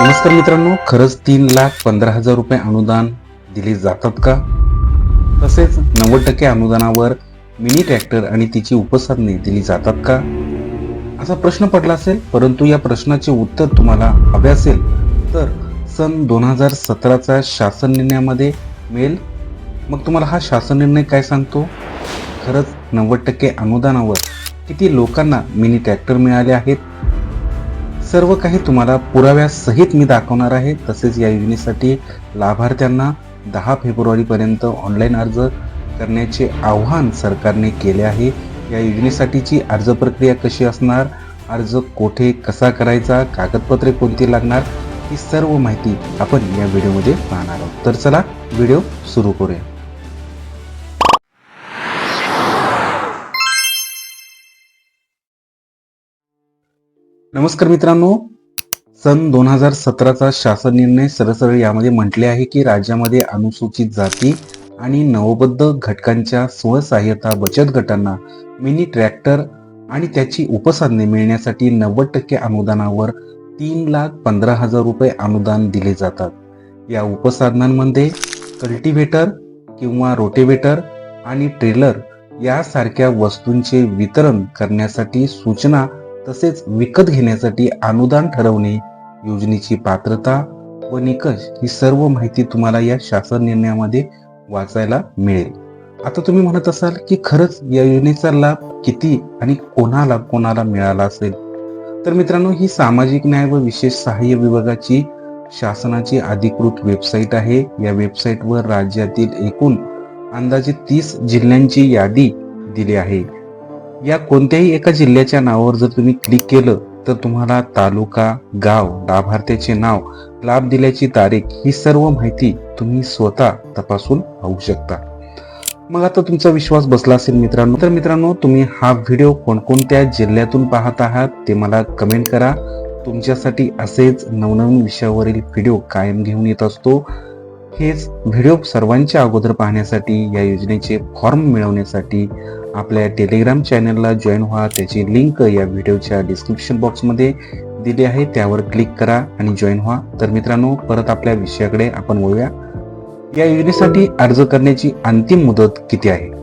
नमस्कार मित्रांनो खरंच तीन लाख पंधरा हजार रुपये अनुदान दिले जातात का? तसेच नव्वद टक्के अनुदानावर मिनी ट्रॅक्टर आणि तिची उपसाधने दिली जातात का? असा प्रश्न पडला असेल परंतु या प्रश्नाचे उत्तर तुम्हाला हवे असेल तर सन दोन हजार सतराचा शासन निर्णयामध्ये मिळेल. मग तुम्हाला हा शासन निर्णय काय सांगतो? खरंच नव्वद टक्के अनुदानावर किती लोकांना मिनी ट्रॅक्टर मिळाले आहेत? सर्व काही तुम्हाला पुराव्यासहित मी दाखवणार आहे. तसेच या योजनेसाठी लाभार्थ्यांना दहा फेब्रुवारीपर्यंत ऑनलाईन अर्ज करण्याचे आव्हान सरकारने केले आहे. या योजनेसाठीची अर्ज प्रक्रिया कशी असणार? अर्ज कोठे कसा करायचा कागदपत्रे कोणती लागणार? ही सर्व माहिती आपण या व्हिडिओमध्ये पाहणार आहोत. तर चला व्हिडिओ सुरू करूया. नमस्कार मित्रांनो. सन दोन हजार सतराचा शासन निर्णय सरसरळ यामध्ये म्हटले आहे की राज्यामध्ये अनुसूचित जाती आणि नवबद्ध घटकांच्या स्वसहाय्यता बचत गटांना मिनी ट्रॅक्टर आणि त्याची उपसाधने मिळण्यासाठी नव्वद टक्के अनुदानावर तीन लाख पंधरा हजार रुपये अनुदान दिले जातात. या उपसाधनांमध्ये कल्टिव्हेटर किंवा रोटेवेटर आणि ट्रेलर यासारख्या वस्तूंचे वितरण करण्यासाठी सूचना तसेच विकत घेण्यासाठी अनुदान ठरवणे योजनेची पात्रता व निकष ही सर्व माहिती तुम्हाला या शासन निर्णयामध्ये वाचायला मिळेल. आता तुम्ही म्हणत असाल की खरंच या योजनेचा लाभ किती आणि कोणाला कोणाला मिळाला असेल? तर मित्रांनो ही सामाजिक न्याय व विशेष सहाय्य विभागाची शासनाची अधिकृत वेबसाईट आहे. या वेबसाईटवर राज्यातील एकूण अंदाजे तीस जिल्ह्यांची यादी दिली आहे. या कोणत्याही एका जिल्ह्याच्या नावावर जर तुम्ही क्लिक केलं तर तुम्हाला तालुका गाव लाभार्थ्याचे नाव लाभ दिल्याची तारीख ही सर्व माहिती तुम्ही स्वतः तपासून पाहू शकता. मग आता तुमचा विश्वास बसला असेल मित्रांनो. तर मित्रांनो तुम्ही हा व्हिडिओ कोणकोणत्या जिल्ह्यातून पाहत आहात ते मला कमेंट करा. तुमच्यासाठी असेच नवनवीन विषयावरील व्हिडिओ कायम घेऊन येत असतो. हेच व्हिडिओ सर्वांच्या अगोदर पाहण्यासाठी या योजनेचे फॉर्म मिळवण्यासाठी आपल्या टेलिग्राम चॅनलला जॉईन व्हा. त्याची लिंक या व्हिडिओच्या डिस्क्रिप्शन बॉक्समध्ये दिली आहे. त्यावर क्लिक करा आणि जॉईन व्हा. तर मित्रांनो परत आपल्या विषयाकडे आपण वळूया. या योजनेसाठी अर्ज करण्याची अंतिम मुदत किती आहे?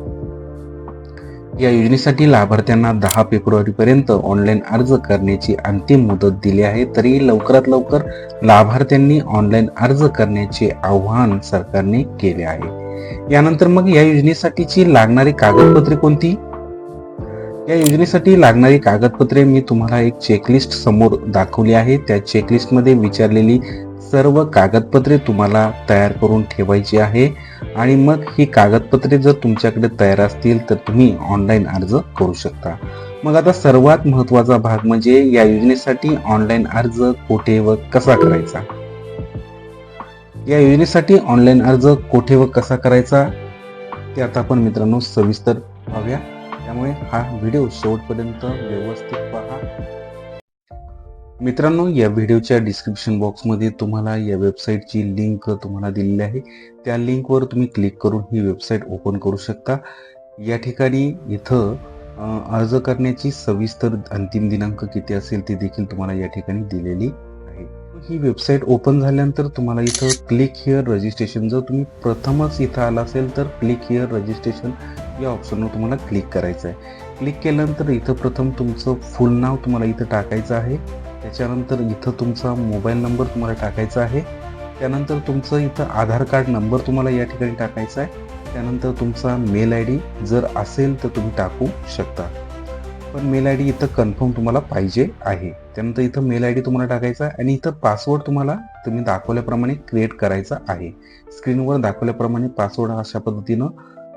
या योजनेसाठी लाभार्थ्यांना दहा फेब्रुवारीपर्यंत ऑनलाईन अर्ज करण्याची अंतिम मुदत दिली आहे. तरी लवकरात लवकर लाभार्थ्यांनी ऑनलाईन अर्ज करण्याचे आव्हान सरकारने केले आहे. यानंतर मग या योजनेसाठीची लागणारी कागदपत्रे कोणती? या योजनेसाठी लागणारी कागदपत्रे मी तुम्हाला एक चेकलिस्ट समोर दाखवली आहे. त्या चेकलिस्टमध्ये विचारलेली सर्व कागदपत्रे तुम्हाला तयार करून ठेवायची आहे. आणि मग ही कागदपत्रे जर तुमच्याकडे तयार असतील तर तुम्ही ऑनलाईन अर्ज करू शकता. मग आता सर्वात महत्त्वाचा भाग म्हणजे या योजनेसाठी ऑनलाईन अर्ज कुठे व कसा करायचा? या योजनेसाठी ऑनलाईन अर्ज कुठे व कसा करायचा? ते आता आपण मित्रांनो सविस्तर पाहूया. त्यामुळे हा व्हिडिओ शेवटपर्यंत व्यवस्थित पहा. मित्रांनो या व्हिडिओच्या डिस्क्रिप्शन बॉक्समध्ये तुम्हाला या वेबसाईटची लिंक तुम्हाला दिलेली आहे. त्या लिंकवर तुम्ही क्लिक करून ही वेबसाईट ओपन करू शकता. या ठिकाणी इथं अर्ज करण्याची सविस्तर अंतिम दिनांक किती असेल ते देखील तुम्हाला या ठिकाणी दिलेली आहे. ही वेबसाईट ओपन झाल्यानंतर तुम्हाला इथं क्लिक हिअर रजिस्ट्रेशन जर तुम्ही प्रथमच इथं आला असेल तर क्लिक हिअर रजिस्ट्रेशन या ऑप्शनवर तुम्हाला क्लिक करायचं आहे. क्लिक केल्यानंतर इथं प्रथम तुमचं फुल नाव तुम्हाला इथं टाकायचं आहे. त्याच्यानंतर इथं तुमचा मोबाईल नंबर तुम्हाला टाकायचा आहे. त्यानंतर तुमचं इथं आधार कार्ड नंबर तुम्हाला या ठिकाणी टाकायचा आहे. त्यानंतर तुमचा मेल आय डी जर असेल तर तुम्ही टाकू शकता. पण मेल आय डी इथं कन्फर्म तुम्हाला पाहिजे आहे. त्यानंतर इथं मेल आय डी तुम्हाला टाकायचा आहे आणि इथं पासवर्ड तुम्हाला तुम्ही दाखवल्याप्रमाणे क्रिएट करायचा आहे. स्क्रीनवर दाखवल्याप्रमाणे पासवर्ड अशा पद्धतीनं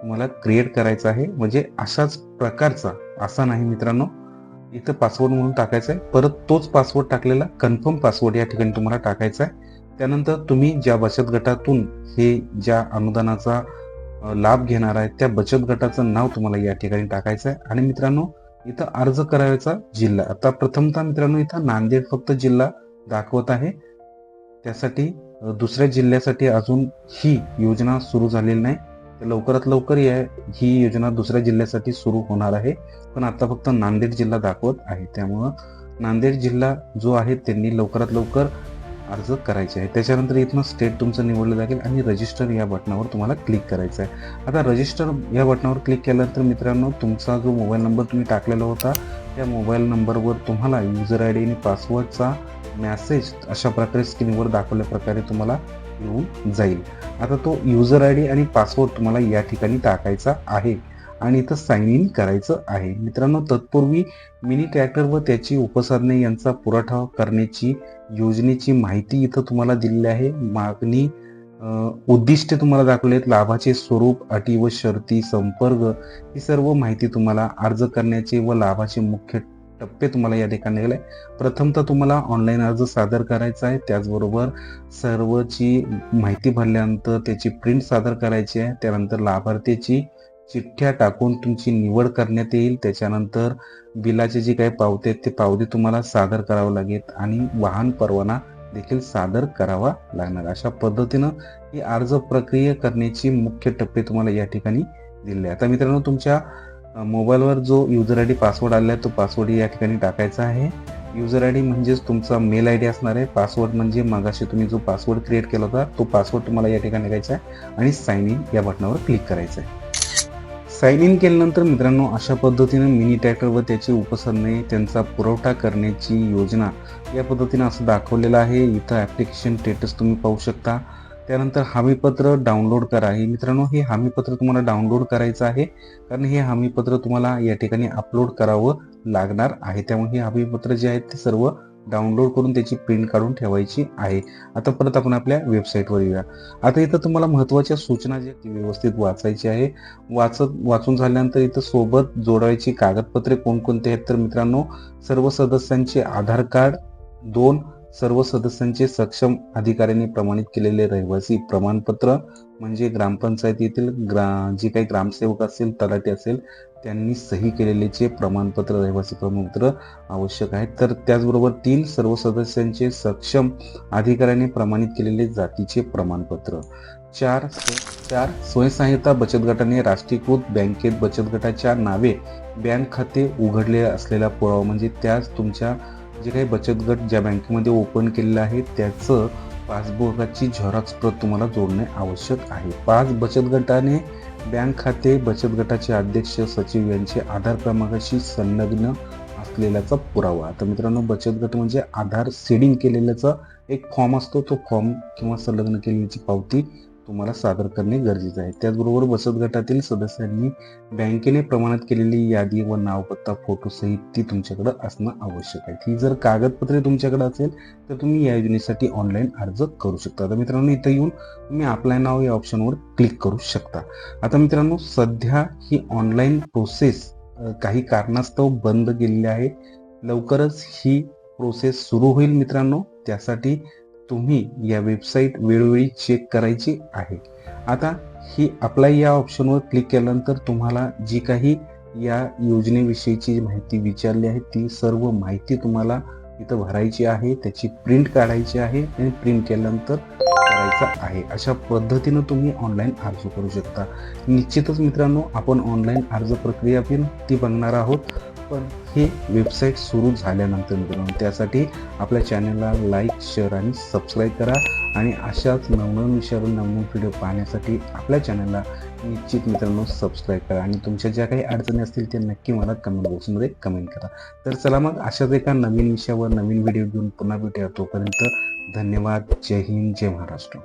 तुम्हाला क्रिएट करायचा आहे. म्हणजे अशाच प्रकारचा असा नाही मित्रांनो इथं पासवर्ड म्हणून टाकायचा आहे परत तोच पासवर्ड टाकलेला कन्फर्म पासवर्ड या ठिकाणी तुम्हाला टाकायचा आहे त्यानंतर तुम्ही ज्या बचत गटातून हे ज्या अनुदानाचा लाभ घेणार आहे त्या बचत गटाचं नाव तुम्हाला या ठिकाणी टाकायचं आहे आणि मित्रांनो इथं अर्ज करायचा जिल्हा. आता प्रथमतः मित्रांनो इथं नांदेड फक्त जिल्हा दाखवत आहे. त्यासाठी दुसऱ्या जिल्ह्यासाठी अजून ही योजना सुरू झालेली नाही. लवकरात लवकर या ही योजना दुसऱ्या जिल्ह्यासाठी सुरू होणार आहे. पण आता फक्त नांदेड जिल्हा दाखवत आहे. त्यामुळं नांदेड जिल्हा जो आहे त्यांनी लवकरात लवकर अर्ज करायचे आहे. त्याच्यानंतर इथनं स्टेट तुमचं निवडलं जाईल आणि रजिस्टर या बटनावर तुम्हाला क्लिक करायचं आहे. आता रजिस्टर या बटनावर क्लिक केल्यानंतर मित्रांनो तुमचा जो मोबाईल नंबर तुम्ही टाकलेला होता त्या मोबाईल नंबरवर तुम्हाला युजर आय डी आणि पासवर्डचा मॅसेज अशा प्रकारे स्क्रीनवर दाखवल्या प्रकारे तुम्हाला येऊन जाईल. आता तो युजर आय डी आणि पासवर्ड तुम्हाला या ठिकाणी टाकायचा आहे आणि इथं साइन इन करायचं आहे. मित्रांनो तत्पूर्वी मिनी ट्रॅक्टर व त्याची उपसाधने यांचा पुरवठा करण्याची योजनेची माहिती इथं तुम्हाला दिलेली आहे. मागणी उद्दिष्ट उद्दिष्टे तुम्हाला दाखवले आहेत लाभाचे स्वरूप अटी व शर्ती संपर्क ही सर्व माहिती तुम्हाला अर्ज करण्याचे व लाभाचे मुख्य टप्पे तुम्हाला या ठिकाणी गेले प्रथमतः तुम्हाला ऑनलाईन अर्ज सादर करायचा आहे. त्याचबरोबर सर्वची माहिती भरल्यानंतर त्याची प्रिंट सादर करायची आहे. त्यानंतर लाभार्थीची चिठ्ठ्या टाकून तुमची निवड करण्यात येईल. त्याच्यानंतर बिलाचे जे काही पावते आहेत ते पावते तुम्हाला सादर करावं लागेल आणि वाहन परवाना देखील सादर करावा लागणार. अशा पद्धतीनं ही अर्ज प्रक्रिया करण्याची मुख्य टप्पे तुम्हाला या ठिकाणी दिले आता मित्रांनो तुमच्या मोबाईलवर जो युजर आय डी पासवर्ड आलेला आहे तो पासवर्ड या ठिकाणी टाकायचा आहे. युजर आय डी म्हणजेच तुमचा मेल आय डी असणार आहे. पासवर्ड म्हणजे मगाशी तुम्ही जो पासवर्ड क्रिएट केला होता तो पासवर्ड तुम्हाला या ठिकाणी घ्यायचा आहे आणि साइन इन या बटनावर क्लिक करायचं आहे. साइन इन केल्यानंतर मित्रांनो अशा पद्धतीने मिनी ट्रॅक्टर व त्याची उपसरणे त्यांचा पुरवठा करण्याची योजना या पद्धतीने असं दाखवलेलं आहे. इथं ॲप्लिकेशन स्टेटस तुम्ही पाहू शकता. त्यानंतर हमीपत्र डाउनलोड करा. हे मित्रांनो हे हमीपत्र तुम्हाला डाउनलोड करायचं आहे. कारण हे हमीपत्र तुम्हाला या ठिकाणी अपलोड करावं लागणार आहे. त्यामुळे हे हमीपत्र जे आहेत ते सर्व डाउनलोड करून त्याची प्रिंट काढून ठेवायची आहे. आता परत आपण आपल्या वेबसाईटवर येऊया. आता इथं तुम्हाला महत्त्वाच्या सूचना ज्या आहेत ती व्यवस्थित वाचायची आहे. वाचत वाचून झाल्यानंतर इथं सोबत जोडायची कागदपत्रे कोणकोणते आहेत? तर मित्रांनो सर्व सदस्यांचे आधार कार्ड दोन सर्व सदस्यांचे सक्षम अधिकाऱ्यांनी प्रमाणित केलेले रहिवासी प्रमाणपत्र म्हणजे ग्रामपंचायतीतील ग्रा जे काही ग्रामसेवक असेल तलाठी असेल त्यांनी सही केलेलेचे प्रमाणपत्र रहिवासी प्रमाणपत्र आवश्यक आहे. तर त्याचबरोबर तीन सर्व सदस्यांचे सक्षम अधिकाऱ्याने प्रमाणित केलेले जातीचे प्रमाणपत्र. चार चार स्वयंसहाय्यता बचत गटाने राष्ट्रीयकृत बँकेत बचत गटाच्या नावे बँक खाते उघडले असलेला पुरावा म्हणजे त्याच तुमच्या जे काही बचत गट ज्या बँकेमध्ये ओपन केलेलं आहे त्याचं पासबुकाची झेरॉक्स प्रत तुम्हाला जोडणे आवश्यक आहे. पाच बचत गटाने बँक खाते बचत गटाचे अध्यक्ष सचिव यांचे आधार क्रमांकाशी संलग्न असलेल्याचा पुरावा. आता मित्रांनो बचत गट म्हणजे आधार सीडिंग केलेल्याचा एक फॉर्म असतो. तो फॉर्म किंवा संलग्न केलेल्याची पावती तुम्हाला सादर करणे गरजेचे आहे. त्याचबरोबर बचत गटातील सदस्यांनी बँकेने प्रमाणात केलेली यादी व नावपत्ता फोटोसहित ती तुमच्याकडे असणं आवश्यक आहे. ही जर कागदपत्रे तुमच्याकडे असेल तर तुम्ही या योजनेसाठी ऑनलाईन अर्ज करू शकता. आता मित्रांनो इथं येऊन तुम्ही आपलाय नाव या ऑप्शनवर क्लिक करू शकता. आता मित्रांनो सध्या ही ऑनलाईन प्रोसेस काही कारणास्तव बंद केलेली आहे. लवकरच ही प्रोसेस सुरू होईल मित्रांनो. त्यासाठी तुम्ही या वेबसाईट वेळोवेळी चेक करायची आहे. आता ही अप्लाय या ऑप्शनवर क्लिक केल्यानंतर तुम्हाला जी काही या योजनेविषयीची माहिती विचारली आहे ती सर्व माहिती तुम्हाला इथं भरायची आहे. त्याची प्रिंट काढायची आहे आणि प्रिंट केल्यानंतर करायचं आहे. अशा पद्धतीनं तुम्ही ऑनलाईन अर्ज करू शकता. निश्चितच मित्रांनो आपण ऑनलाईन अर्ज प्रक्रिया पण ती बघणार आहोत. पण ही वेबसाईट सुरू झाल्यानंतर मित्रांनो त्यासाठी आपल्या चॅनलला लाईक शेअर आणि सबस्क्राईब करा. आणि अशाच नवनवीन विषयावर नवनवीन व्हिडिओ पाहण्यासाठी आपल्या चॅनलला निश्चित मित्रांनो सबस्क्राईब करा. आणि तुमच्या ज्या काही अडचणी असतील त्या नक्की मला कमेंट बॉक्समध्ये कमेंट करा. तर चला मग अशाच एका नवीन विषयावर नवीन व्हिडिओ घेऊन पुन्हा भेटूया. तोपर्यंत धन्यवाद. जय हिंद जय महाराष्ट्र.